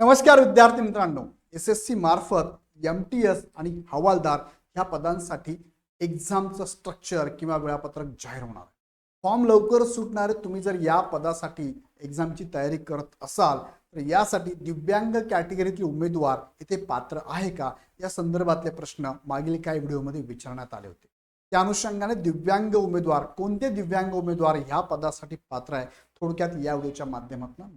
नमस्कार विद्यार्थी मित्रांनो. एस एस सी मार्फत एम टी एस आणि हवालदार ह्या पदांसाठी एक्झामचं स्ट्रक्चर किंवा वेळापत्रक जाहीर होणार आहे. फॉर्म लवकर सुटणारे तुम्ही जर या पदासाठी एक्झामची तयारी करत असाल तर यासाठी दिव्यांग कॅटेगरीतील उमेदवार इथे पात्र आहे का? या संदर्भातले प्रश्न मागील काही व्हिडिओमध्ये विचारण्यात आले होते. त्या अनुषंगाने दिव्यांग उमेदवार कोणते दिव्यांग उमेदवार ह्या पदासाठी पात्र आहे? थोडक्यात या व्हिडिओच्या माध्यमातून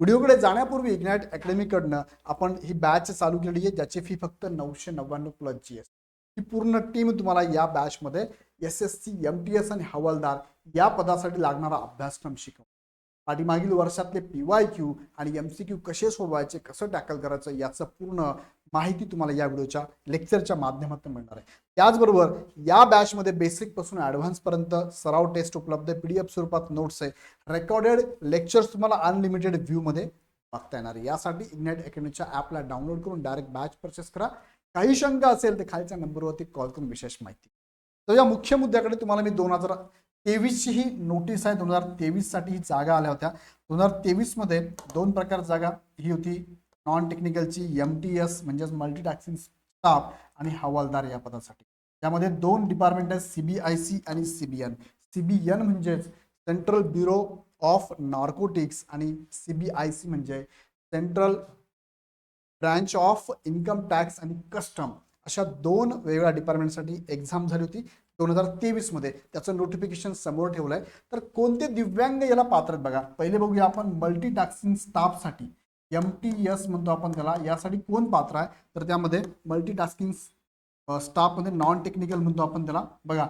व्हिडिओकडे जाण्यापूर्वी इग्नाइट अकॅडमीकडनं आपण ही बॅच चालू केली आहे ज्याची फी फक्त नऊशे नव्याण्णव प्लस आहे. ही पूर्ण टीम तुम्हाला या बॅचमध्ये S S C M T S आणि हवालदार या पदासाठी लागणारा अभ्यासक्रम शिकव पाठीमागील वर्षातले पी वाय क्यू आणि एम सी क्यू कसे सोडवायचे कसं टॅकल करायचं याचं पूर्ण माहिती तुम्हाला या व्हिडिओच्या लेक्चरच्या माध्यमातून मिळणार आहे. त्याचबरोबर या बॅचमध्ये बेसिकपासून ॲडव्हान्सपर्यंत सराव टेस्ट उपलब्ध आहे. पी डी एफ स्वरूपात नोट्स आहे. रेकॉर्डेड लेक्चर्स तुम्हाला अनलिमिटेड व्ह्यूमध्ये बघता येणार आहे. यासाठी इग्नाइट अकॅडमीच्या ॲपला डाउनलोड करून डायरेक्ट बॅच परचेस करा. काही शंका असेल तर खालच्या नंबरवरती कॉल करून विशेष माहिती. तर या मुख्य मुद्द्याकडे तुम्हाला मी दोन हजार तेवीसची ही नोटीस आहे. दोन हजार तेवीससाठी ही जागा आल्या होत्या. दोन हजार तेवीसमध्ये दोन प्रकार जागा ही होती. नॉन टेक्निकलची एम टी एस म्हणजेच मल्टीटॅक्सिंग स्टाफ आणि हवालदार या पदासाठी. यामध्ये दोन डिपार्टमेंट आहेत सी बी आय सी आणि C B N C B N म्हणजेच सेंट्रल ब्युरो ऑफ नार्कोटिक्स आणि सी बी आय सी म्हणजे central branch of income tax आणि कस्टम अशा दोन वेगळ्या डिपार्टमेंटसाठी एक्झाम झाली होती दोन हजार तेवीसमध्ये. त्याचं नोटिफिकेशन समोर ठेवलं आहे तर कोणते दिव्यांग याला पात्र बघा? पहिले बघूया आपण मल्टीटास्किंग स्टाफसाठी एम टी एस म्हणतो आपण त्याला. यासाठी कोण पात्र आहे? तर त्यामध्ये मल्टीटास्किंग स्टाफमध्ये नॉन टेक्निकल म्हणतो आपण त्याला. बघा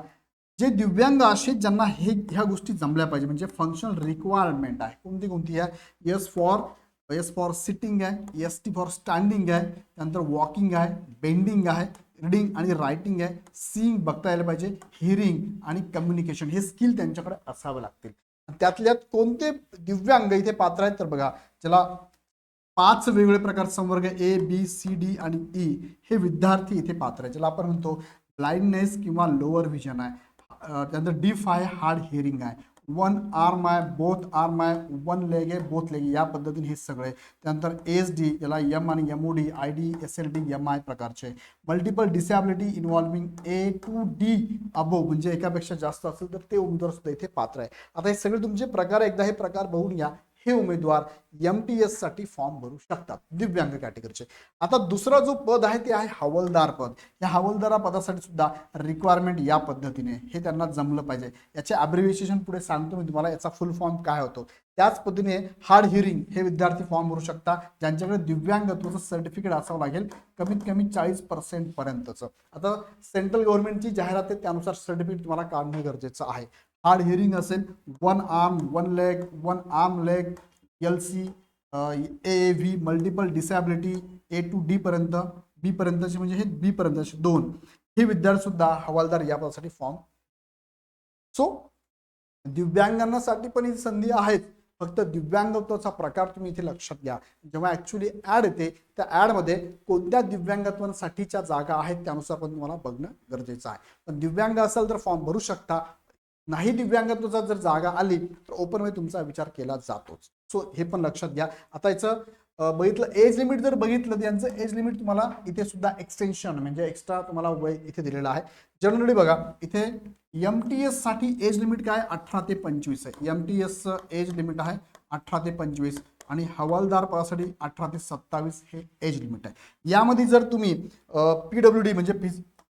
जे दिव्यांग असे ज्यांना हे ह्या गोष्टी जमल्या पाहिजे. म्हणजे फंक्शनल रिक्वायरमेंट आहे. कोणती कोणती आहे? S for S for sitting आहे. एस टी फॉर स्टँडिंग आहे. त्यानंतर वॉकिंग आहे. बेंडिंग आहे. रिडिंग आणि रायटिंग आहे. सीइंग बघता यायला पाहिजे. हिअरिंग आणि कम्युनिकेशन हे स्किल त्यांच्याकडे असावं लागतील. त्यातल्यात कोणते दिव्यांग इथे पात्र आहेत? तर बघा ज्याला पाच वेगवेगळे प्रकार संवर्ग ए बी सी डी आणि ई हे विद्यार्थी इथे पात्र आहे ज्याला आपण म्हणतो ब्लाइंडनेस किंवा लोअर व्हिजन आहे. त्यानंतर डीफ आहे. हार्ड हिअरिंग आहे वन आर्म आहे बोथ आर्म आहे वन लेग आहे. बोथ लेग या पद्धतीने हे सगळे त्यानंतर एस डी याला एम आणि M O D I D S L D M I प्रकारचे multiple disability involving A to D above म्हणजे एकापेक्षा जास्त असेल तर ते उमेदवार सुद्धा इथे पात्र आहे. आता हे सगळे तुमचे प्रकार एकदा हे प्रकार बघून घ्या. हे उमेदवार एम पी एससाठी फॉर्म भरू शकतात दिव्यांग कॅटेगरीचे आता दुसरा जो पद आहे ते आहे हवालदार पद. या हवालदारा पदासाठी सुद्धा रिक्वायरमेंट या पद्धतीने हे त्यांना जमलं पाहिजे. याचे अब्रिव्हिएशन पुढे सांगतो मी तुम्हाला याचा फुल फॉर्म काय होतो. त्याच पद्धतीने हार्ड हिअरिंग हे विद्यार्थी फॉर्म भरू शकता ज्यांच्याकडे दिव्यांगत्वाचं सर्टिफिकेट असावं लागेल कमीत कमी चाळीस पर्सेंट पर्यंतचं. आता सेंट्रल गव्हर्नमेंटची जाहिरात आहे त्यानुसार सर्टिफिकेट तुम्हाला काढणं गरजेचं आहे. हार्ड हिअरिंग असेल one arm one leg one arm leg L C A V multiple disability A to D पर्यंत बी पर्यंतचे म्हणजे हे बी पर्यंत दोन. हे विद्यार्थी सुद्धा हवालदार या पदासाठी फॉर्म सो दिव्यांगांसाठी पण ही संधी आहेत. फक्त दिव्यांगत्वाचा प्रकार तुम्ही इथे लक्षात घ्या. जेव्हा ॲक्च्युली ऍड येते त्या ॲडमध्ये कोणत्या दिव्यांगत्वांसाठीच्या जागा आहेत त्यानुसार पण तुम्हाला बघणं गरजेचं आहे. पण दिव्यांग असेल तर फॉर्म भरू शकता. नाही दिव्यांगत्वाचा जर जागा आली तर ओपनमध्ये तुमचा विचार केला जातोच. सो हे पण लक्षात घ्या. आता याचं बघितलं एज लिमिट जर बघितलं तर यांचं एज लिमिट तुम्हाला इथे सुद्धा एक्सटेन्शन म्हणजे एक्स्ट्रा तुम्हाला वय इथे दिलेलं आहे. जनरली बघा इथे एम टी एससाठी एज लिमिट काय? अठरा ते पंचवीस आहे. एम टी एसचं एज लिमिट आहे अठरा ते पंचवीस आणि हवालदार पदासाठी अठरा ते सत्तावीस हे एज लिमिट आहे. यामध्ये जर तुम्ही पी डब्ल्यू डी म्हणजे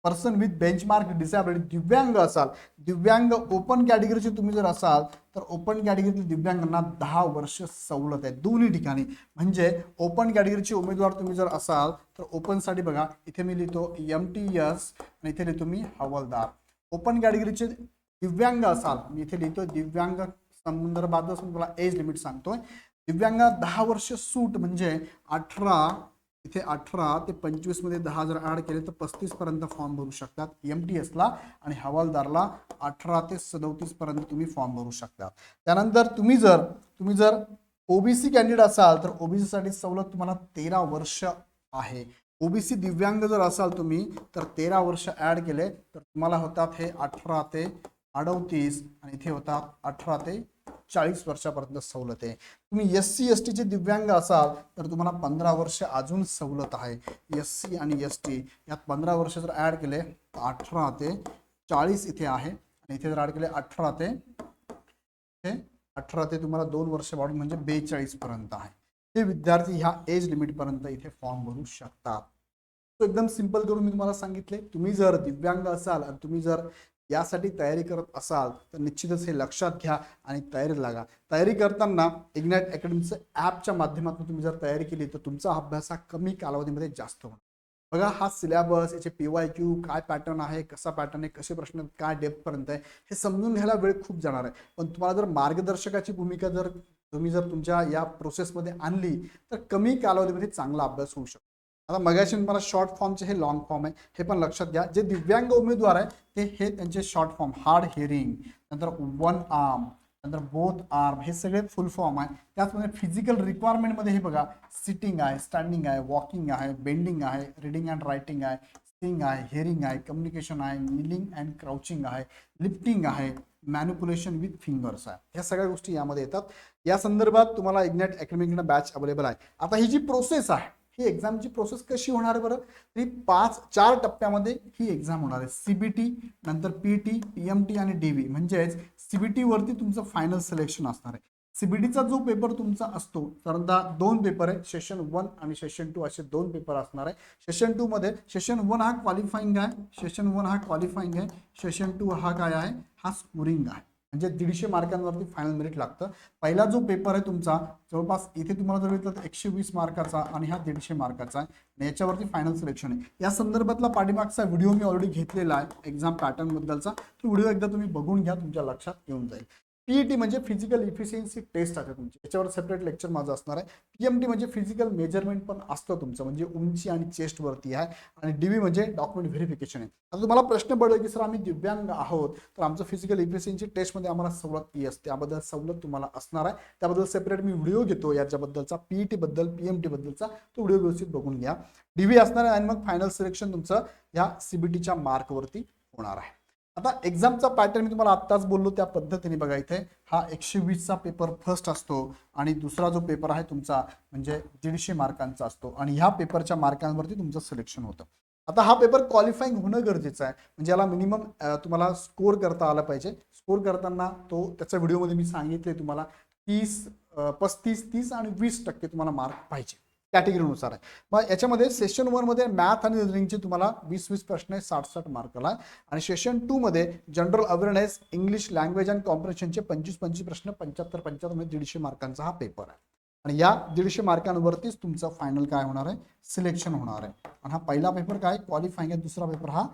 पर्सन विथ बेंचमार्क डिसॅबिलिटी दिव्यांग असाल दिव्यांग ओपन कॅटेगरीचे तुम्ही जर असाल तर ओपन कॅटेगरीतील दिव्यांगांना दहा वर्ष सवलत आहे दोन्ही ठिकाणी. म्हणजे ओपन कॅटेगरीचे उमेदवार तुम्ही जर असाल तर ओपनसाठी बघा इथे मी लिहितो एम टी एस आणि इथे लिहितो मी हवालदार. ओपन कॅटेगरीचे दिव्यांग असाल मी इथे लिहितो दिव्यांग संदर्भातच मी तुला एज लिमिट सांगतोय. दिव्यांग दहा वर्ष सूट म्हणजे अठरा इथे अठरा ते पंचवीसमध्ये दहा जर ॲड केले तर पस्तीसपर्यंत फॉर्म भरू शकतात. एम टी एसला आणि हवालदारला अठरा ते सदोतीसपर्यंत तुम्ही फॉर्म भरू शकता. त्यानंतर तुम्ही जर तुम्ही जर ओबीसी कॅन्डिडेट असाल तर ओबीसीसाठी सवलत तुम्हाला तेरा वर्ष आहे. ओबीसी दिव्यांग जर असाल तुम्ही तर तेरा वर्ष ॲड केले तर तुम्हाला होतात हे अठरा ते अडतीस आणि इथे होतात अठरा ते चाळीस वर्षापर्यंत सवलत. आहे तुम्ही एस सी एस टीचे दिव्यांग असाल तर तुम्हाला पंधरा वर्ष अजून सवलत आहे. एस सी आणि एस टी यात पंधरा वर्ष जर ॲड केले तर अठरा ते चाळीस इथे आहे. आणि इथे जर ॲड केले अठरा ते अठरा ते तुम्हाला दोन वर्ष वाढून म्हणजे बेचाळीस पर्यंत आहे. ते विद्यार्थी ह्या एज लिमिट पर्यंत इथे फॉर्म भरू शकतात. तो एकदम सिंपल करून मी तुम्हाला सांगितले. तुम्ही जर दिव्यांग असाल आणि तुम्ही जर यासाठी तयारी करत असाल तर निश्चितच हे लक्षात घ्या आणि तयारी लागा. तयारी करताना इग्नाइट अकॅडमीचं ॲपच्या माध्यमातून तुम्ही जर तयारी केली तर तुमचा अभ्यास हा कमी कालावधीमध्ये जास्त होणार. बघा हा सिलेबस याचे पी वाय क्यू काय पॅटर्न आहे कसा पॅटर्न आहे कसे प्रश्न काय डेप्थपर्यंत आहे हे समजून घ्यायला वेळ खूप जाणार आहे. पण तुम्हाला जर मार्गदर्शकाची भूमिका जर तुम्ही जर तुमच्या या प्रोसेसमध्ये आणली तर कमी कालावधीमध्ये चांगला अभ्यास होऊ शकतो. आता मगाशी तुम्हाला शॉर्ट फॉर्मचे हे लॉंग फॉर्म आहे हे पण लक्षात घ्या. जे दिव्यांग उमेदवार आहे ते हे त्यांचे शॉर्ट फॉर्म हार्ड हिअरिंग नंतर वन आर्म नंतर बोथ आर्म हे सगळे फुल फॉर्म आहे. त्याचमध्ये फिजिकल रिक्वायरमेंटमध्ये हे बघा सिटिंग आहे स्टँडिंग आहे वॉकिंग आहे बेंडिंग आहे रिडिंग अँड रायटिंग आहे स्टिंग आहे हिअरिंग आहे कम्युनिकेशन आहे मिलिंग अँड क्राउचिंग आहे लिफ्टिंग आहे मॅनिपुलेशन विथ फिंगर्स आहे. ह्या सगळ्या गोष्टी यामध्ये येतात. या संदर्भात तुम्हाला इग्नॅट अकॅडमिकनं बॅच अवेलेबल आहे. आता ही जी प्रोसेस आहे ही एक्झामची प्रोसेस कशी होणार आहे बरं? ती पाच चार टप्प्यामध्ये ही एक्झाम होणार आहे. सीबीटी नंतर पीटी पीएमटी आणि डीव्ही म्हणजेच सीबीटी वरती तुमचं फायनल सिलेक्शन असणार आहे. सीबीटीचा जो पेपर तुमचा असतो साधारणतः दोन पेपर आहे. सेशन वन आणि सेशन टू असे दोन पेपर असणार आहे. सेशन टू मध्ये सेशन वन हा क्वालिफाईंग आहे. सेशन वन हा क्वालिफाईंग आहे. सेशन टू हा काय आहे? हा स्कोरिंग आहे. म्हणजे दीडशे मार्कांवरती फायनल मेरिट लागतं. पहिला जो पेपर आहे तुमचा जवळपास इथे तुम्हाला जर बघितलं तर एकशे वीस मार्काचा आणि हा दीडशे मार्काचा आहे. याच्यावरती फायनल सिलेक्शन आहे. या संदर्भातला पाठीमागचा व्हिडिओ मी ऑलरेडी घेतलेला आहे एक्झाम पॅटर्न बद्दलचा. तो व्हिडिओ एकदा तुम्ही बघून घ्या तुमच्या लक्षात येऊन जाईल. पीईटी म्हणजे फिजिकल इफिशियन्सी टेस्ट आहे तुमची. याच्यावर सेपरेट लेक्चर माझं असणार आहे. पीएमटी म्हणजे फिजिकल मेजरमेंट पण असतं तुमचं. म्हणजे उंची आणि चेस्टवरती आहे. आणि डीव्ही म्हणजे डॉक्युमेंट व्हेरिफिकेशन आहे. आता तुम्हाला प्रश्न पडलं की सर आम्ही दिव्यांग आहोत. तर आमचं फिजिकल इफिशियन्सी टेस्टमध्ये आम्हाला सवलत ही असते. त्याबद्दल सवलत तुम्हाला असणार आहे. त्याबद्दल सेपरेट मी व्हिडिओ घेतो. याच्याबद्दलचा पीईटीबद्दल पी एम टीबद्दलचा तो व्हिडिओ व्यवस्थित बघून घ्या. डीव्ही असणार आहे आणि मग फायनल सिलेक्शन तुमचं ह्या सीबीटीच्या मार्कवरती होणार आहे. आता एक्झामचा पॅटर्न मी तुम्हाला आत्ताच बोललो त्या पद्धतीने बघा इथे. हा एकशे वीसचा पेपर फर्स्ट असतो आणि दुसरा जो पेपर आहे तुमचा म्हणजे दीडशे मार्कांचा असतो. आणि ह्या पेपरच्या मार्कांवरती तुमचं सिलेक्शन होतं. आता हा पेपर क्वालिफाईंग होणं गरजेचं आहे. म्हणजे याला मिनिमम तुम्हाला स्कोर करता आला पाहिजे. स्कोर करताना तो त्याच्या व्हिडिओमध्ये मी सांगितले तुम्हाला तीस पस्तीस तीस आणि वीस टक्के तुम्हाला मार्क पाहिजे. कॅटेगरीनुसार आहे. मग याच्यामध्ये सेशन वनमध्ये मॅथ आणि रिजनिंगचे तुम्हाला वीस वीस प्रश्न आहे साठ साठ मार्काला आणि सेशन टूमध्ये general awareness English language and कॉम्प्रेशनचे पंचवीस पंचवीस प्रश्न पंच्याहत्तर पंच्याहत्तर म्हणजे दीडशे मार्कांचा हा पेपर आहे. आणि या दीडशे मार्कांवरतीच तुमचं फायनल काय होणार आहे? सिलेक्शन होणार आहे. आणि हा पहिला पेपर काय? क्वालिफाईंग आहे. दुसरा पेपर हा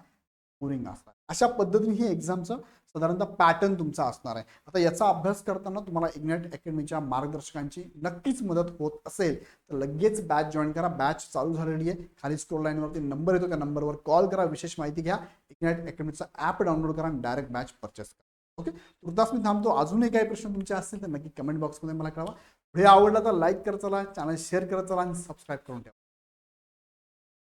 स्कोरिंग असणार अशा पद्धतीने ही एक्झामचं साधारणतः पॅटर्न तुमचा असणार आहे. आता याचा अभ्यास करताना तुम्हाला इग्नाइट अकॅडमीच्या मार्गदर्शकांची नक्कीच मदत होत असेल तर लगेच बॅच जॉईन करा. बॅच चालू झालेली आहे. खाली स्क्रोल लाईनवरती नंबर येतो त्या नंबरवर कॉल करा. विशेष माहिती घ्या. इग्नाइट अकॅडमीचा ॲप डाउनलोड करा आणि डायरेक्ट बॅच परचेस करा. ओके तुर्तास मी थांबतो. अजूनही काही प्रश्न तुमचे असतील तर नक्की कमेंट बॉक्समध्ये मला कळवा. व्हिडिओ आवडला तर लाईक करत चला. चॅनल शेअर करत चला आणि सबस्क्राईब करून ठेवा.